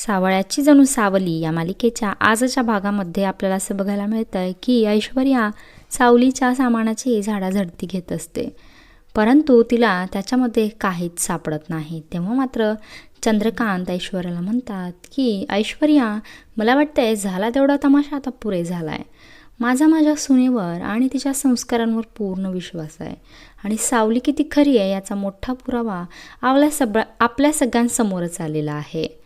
सावळ्याची जणू सावली या मालिकेच्या आजच्या भागामध्ये आपल्याला असं बघायला मिळतं आहे की ऐश्वर्या सावलीच्या सामानाची झाडाझडती घेत असते. परंतु तिला त्याच्यामध्ये काहीच सापडत नाही. तेव्हा मात्र चंद्रकांत ऐश्वर्याला म्हणतात की ऐश्वर्या मला वाटतंय झाला तेवढा तमाशा आता पुरे झाला आहे माझा माझ्या सुनेवर आणि तिच्या संस्कारांवर पूर्ण विश्वास आहे. आणि सावली किती खरी आहे याचा मोठा पुरावा आपल्या सगळ्या आपल्या सगळ्यांसमोरच आलेला आहे.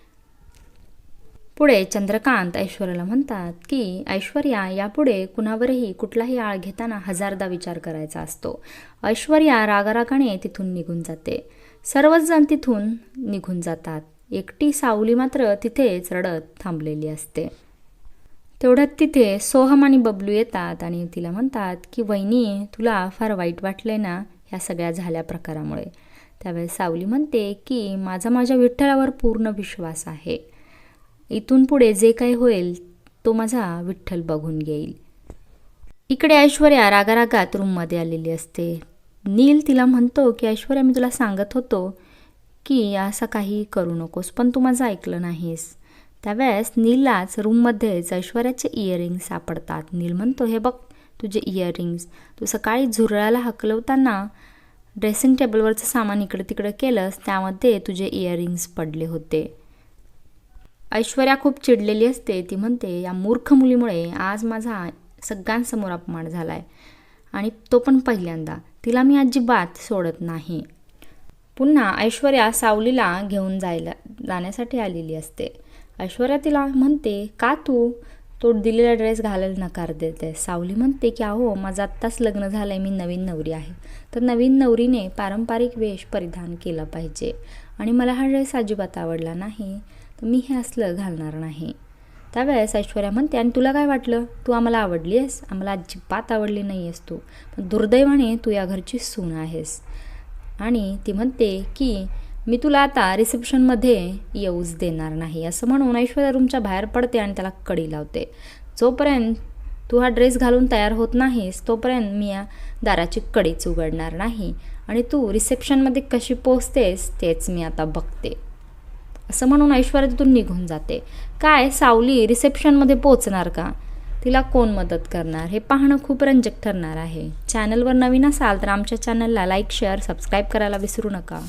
पुढे चंद्रकांत ऐश्वर्याला म्हणतात की ऐश्वर्या यापुढे कुणावरही कुठलाही आळ घेताना हजारदा विचार करायचा असतो. ऐश्वर्या रागारागाने तिथून निघून जाते. सर्वच जण तिथून निघून जातात. एकटी सावली मात्र तिथेच रडत थांबलेली असते. तेवढ्यात तिथे सोहम आणि बबलू येतात आणि तिला म्हणतात की वहिनी तुला फार वाईट वाटलंय ना ह्या सगळ्या झाल्या प्रकारामुळे. त्यावेळेस सावली म्हणते की माझा माझ्या विठ्ठलावर पूर्ण विश्वास आहे. इथून पुढे जे काही होईल तो माझा विठ्ठल बघून घेईल. इकडे ऐश्वर्या रागारागात रूममध्ये आलेली असते. नील तिला म्हणतो की ऐश्वर्या मी तुला सांगत होतो की असं काही करू नकोस पण तू माझं ऐकलं नाहीस. त्यावेळेस नीललाच रूममध्येच ऐश्वर्याचे इयरिंग्स सापडतात. नील म्हणतो हे बघ तुझे इयरिंग्स तू सकाळी झुरळाला हकलवताना ड्रेसिंग टेबलवरचं सामान इकडे तिकडे केलंस त्यामध्ये तुझे इयरिंग्स पडले होते. ऐश्वर्या खूप चिडलेली असते. ती म्हणते या मूर्ख मुलीमुळे आज माझा सगळ्यांसमोर अपमान झाला आहे आणि तो पण पहिल्यांदा. तिला मी अजिबात सोडत नाही. पुन्हा ऐश्वर्या सावलीला घेऊन जायला जाण्यासाठी आलेली असते. ऐश्वर्या तिला म्हणते का तू तो दिलेला ड्रेस घालायला नकार देते सावली म्हणते की अहो माझं आत्ताच लग्न झालं आहे मी नवीन नवरी आहे. तर नवीन नवरीने पारंपरिक वेश परिधान केला पाहिजे. आणि मला हा ड्रेस अजिबात आवडला नाही. तर मी हे असलं घालणार नाही. त्यावेळेस ऐश्वर्या म्हणते आणि तुला काय वाटलं? तू आम्हाला आवडली आहेस? आम्हाला अजिबात आवडली नाही आहेस तू. पण दुर्दैवाने तू या घरची सून आहेस. आणि ती म्हणते की मी तुला आता रिसेप्शनमध्ये येऊच देणार नाही. असं म्हणून ऐश्वर्या रूमच्या बाहेर पडते आणि त्याला कडी लावते. जोपर्यंत तू हा ड्रेस घालून तयार होत नाहीस तोपर्यंत मी या दाराची कडीच उघडणार नाही. आणि तू रिसेप्शनमध्ये कशी पोचतेस तेच मी आता बघते. असं म्हणून ऐश्वर्या तिथून निघून जाते. काय सावली रिसेप्शनमध्ये पोचणार का? तिला कोण मदत करणार? हे पाहणं खूप रंजक ठरणार आहे. चॅनलवर नवीन असाल तर आमच्या चॅनलला लाईक शेअर सबस्क्राईब करायला विसरू नका.